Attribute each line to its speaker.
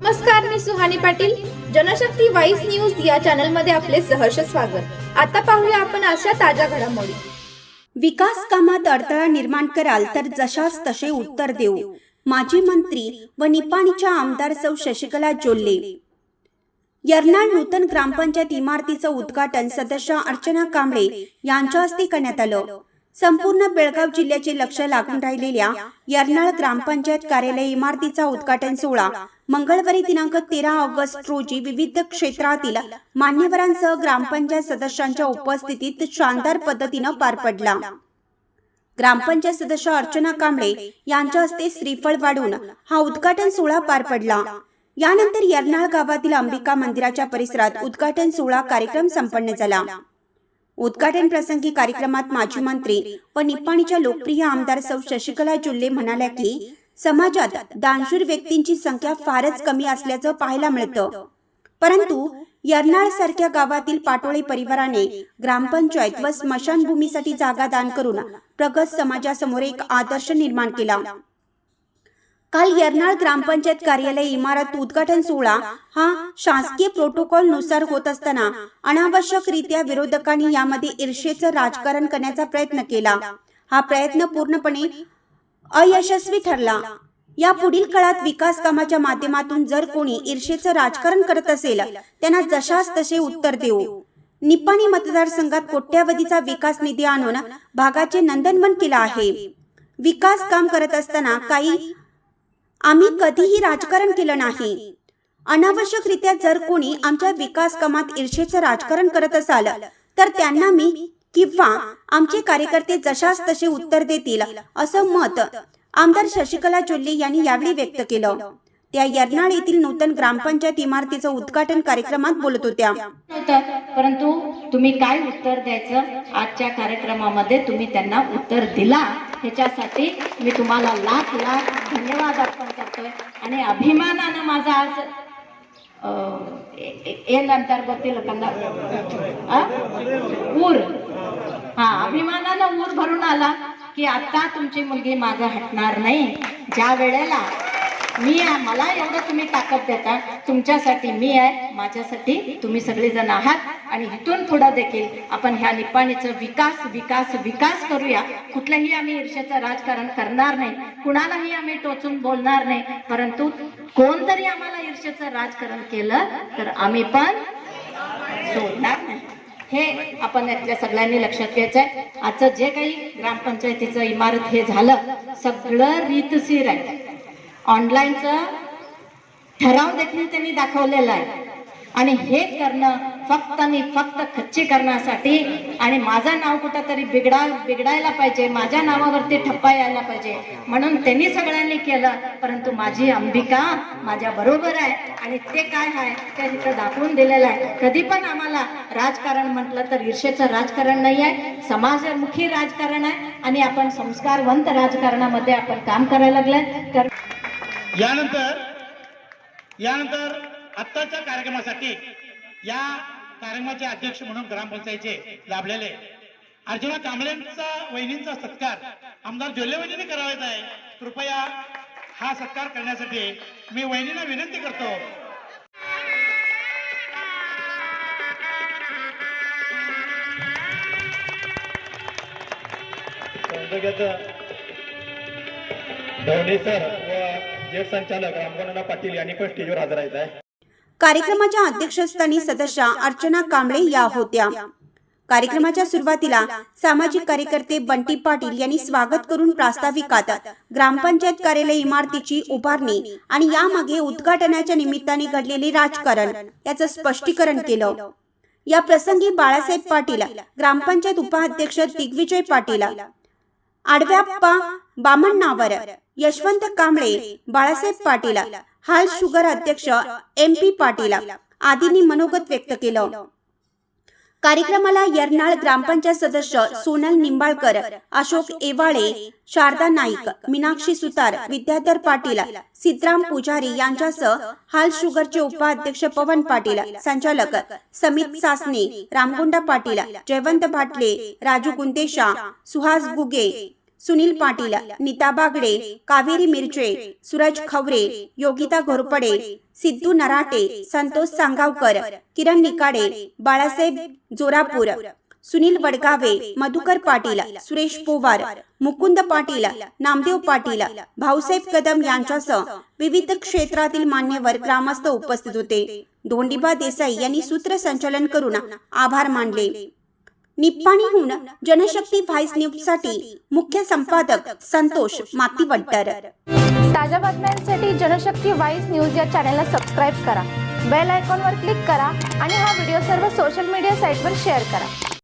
Speaker 1: नमस्कार मी Suhani Patil. Janshakti voice news या चॅनलमध्ये आपले सहर्ष स्वागत. आता पाहूया आपण अशा ताज्या घडामोडी.
Speaker 2: विकास कामात अडथळा निर्माण कराल तर जशास तसे उत्तर देऊ. माजी मंत्री व निपाणीच्या आमदार सौ शशिकला जोल्ले. यरनाळ नूतन ग्रामपंचायत इमारतीचं उद्घाटन सदस्य अर्चना कांबळे यांच्या हस्ते करण्यात आलं. संपूर्ण बेळगाव जिल्ह्याचे लक्ष लागून राहिलेल्या यरनाळ ग्रामपंचायत कार्यालय इमारतीचा उद्घाटन सोहळा मंगळवारी दिनांक तेरा ऑगस्ट रोजी विविध क्षेत्रातील मान्यवरांसह ग्रामपंचायत सदस्यांच्या उपस्थितीत शानदार पद्धतीनं पार पडला. ग्रामपंचायत सदस्य अर्चना कांबळे यांच्या हस्ते श्रीफळ वाढून हा उद्घाटन सोहळा पार पडला. यानंतर यरनाळ गावातील अंबिका मंदिराच्या परिसरात उद्घाटन सोहळा कार्यक्रम संपन्न झाला. उद्घाटन प्रसंगी कार्यक्रमात माजी मंत्री व निपाणीच्या लोकप्रिय आमदार सौ शशिकला जुल्ले म्हणाल्या की समाजात दानशूर व्यक्तींची संख्या फारच कमी असल्याचं पाहायला मिळतं. परंतु यरनाळ सारख्या गावातील पाटोळे परिवाराने ग्रामपंचायत व स्मशानभूमीसाठी जागा दान करून प्रगत समाजासमोर एक आदर्श निर्माण केला. काल यर्नाळ ग्रामपंचायत कार्यालय इमारत उद्घाटन सोहळा हा शासकीय प्रोटोकॉलनुसार होत असताना अनावश्यकरित्या विरोधकांनी यामध्ये ईर्षेचं राजकारण करण्याचा प्रयत्न केला. हा प्रयत्न पूर्णपणे अयशस्वी ठरला. या पुढील काळात विकास कामाच्या माध्यमातून जर कोणी ईर्षेचं राजकारण करत असेल त्यांना जशास तसे उत्तर देऊ. निपाणी मतदारसंघात कोट्यावधीचा विकास निधी आणून भागाचे नंदनवन केलं आहे. विकास काम करत असताना काही आम्ही कधीही राजकारण केलं नाही. अनावश्यकरित्या जर कोणी आमच्या विकास कामात ईर्षेचं राजकारण करत असाल तर त्यांना मी किंवा आमचे कार्यकर्ते जशास तसे उत्तर देतील असं मत आमदार शशिकला चोल्ले यांनी यावेळी व्यक्त केलं. त्या यरनाळ येथील नूतन ग्रामपंचायत इमारतीचं उद्घाटन कार्यक्रमात बोलत होत्या.
Speaker 3: परंतु तुम्ही काय उत्तर द्यायचं? आजच्या कार्यक्रमामध्ये तुम्ही त्यांना उत्तर दिला. ह्याच्यासाठी मी तुम्हाला लाख लाख धन्यवाद अर्पण करतोय. आणि अभिमानानं माझा आज एल लोकांना. ऊर. हा अभिमानानं ऊर भरून आला की आता तुमची मुलगी माझा हटणार नाही. ज्या वेळेला मी आहे, मला एवढं तुम्ही ताकद देता. तुमच्यासाठी मी आहे माझ्यासाठी तुम्ही सगळेजण आहात. आणि इथून पुढं देखील आपण ह्या निपाणीचं विकास विकास विकास करूया. कुठल्याही आम्ही ईर्षेचं राजकारण करणार नाही. कुणालाही आम्ही टोचून बोलणार नाही. परंतु कोणतरी आम्हाला ईर्षेचं राजकारण केलं तर आम्ही पण सोडणार नाही. हे आपण यातल्या सगळ्यांनी लक्षात घ्यायचं आहे आजचं जे काही ग्रामपंचायतीचं इमारत हे झालं सगळं रीतशीर आहे. ऑनलाईनचं ठराव देखील त्यांनी दाखवलेला आहे. आणि हे करणं फक्त आणि फक्त खच्ची करण्यासाठी आणि माझं नाव कुठंतरी बिघडा बिघडायला पाहिजे माझ्या नावावरती ठप्पा यायला पाहिजे म्हणून त्यांनी सगळ्यांनी केलं परंतु माझी अंबिका माझ्या बरोबर आहे आणि ते काय आहे ते तिथं दाखवून दिलेलं आहे. कधी पण आम्हाला राजकारण म्हटलं तर ईर्षेचं राजकारण नाही आहे समाजमुखी राजकारण आहे आणि आपण संस्कारवंत राजकारणामध्ये आपण काम करायला लागलंय. तर
Speaker 4: यानंतर यानंतर आत्ताच्या कार्यक्रमासाठी या कार्यक्रमाचे अध्यक्ष म्हणून ग्रामपंचायतीचे लाभलेले अर्जुना कांबळेंचा वहिनींचा सत्कार आमदार जोल्ले वहिनीने करावायचा आहे. कृपया हा सत्कार करण्यासाठी मी वहिनींना विनंती करतो.
Speaker 5: सर व जेट संचालक रामगणना पाटील यांनी पण स्टेजवर हजर आहेत. आहे
Speaker 2: कार्यक्रमाच्या अध्यक्षस्थानी सदस्या अर्चना कांबळे या होत्या. कार्यक्रमाच्या सुरुवातीला सामाजिक कार्यकर्ते बंटी पाटील यांनी स्वागत करून प्रास्ताविकात ग्रामपंचायत कार्यालय इमारतीची उभारणी आणि यामागे उद्घाटनाच्या निमित्ताने घडलेले राजकारण याचं स्पष्टीकरण केलं. या प्रसंगी बाळासाहेब पाटील ग्रामपंचायत उपाध्यक्ष दिग्विजय पाटील आडव्याप्पा बामण्णावर यशवंत कांबळे बाळासाहेब पाटील हाल शुगर अध्यक्ष एम पी पाटील आदींनी मनोगत व्यक्त केलं. कार्यक्रमाला यर्नाळ ग्रामपंचायत सदस्य सोनल निंबाळकर अशोक एवाळे शारदा नाईक मीनाक्षी सुतार विद्याधर पाटील सिद्धराम पुजारी यांच्यासह हाल शुगरचे उपाध्यक्ष पवन पाटील संचालक समित सासने रामगोंडा पाटील जयवंत भाटले राजू गुंदेशा सुहास गुगे सुनील पाटील नीता बागडे कावेरी मिरचे सूरज खवरे योगिता घोरपडे सिद्धू नराटे संतोष सांगावकर किरण निकाडे बाळासाहेब जोरापूर सुनील वडगावे मधुकर पाटील सुरेश पोवार मुकुंद पाटील नामदेव पाटील भाऊसाहेब कदम यांच्यासह विविध क्षेत्रातील मान्यवर ग्रामस्थ उपस्थित होते. धोंडीबा देसाई यांनी सूत्रसंचालन करून आभार मानले. निप्पाणीहून जनशक्ती व्हाईस न्यूजसाठी मुख्य संपादक संतोष मातीवंटर.
Speaker 1: ताज्या बातम्यांसाठी जनशक्ती व्हाईस न्यूज या चॅनलला सबस्क्राईब करा. बेल आयकॉनवर क्लिक करा आणि हा व्हिडिओ सर्व सोशल मीडिया साईटवर शेअर करा.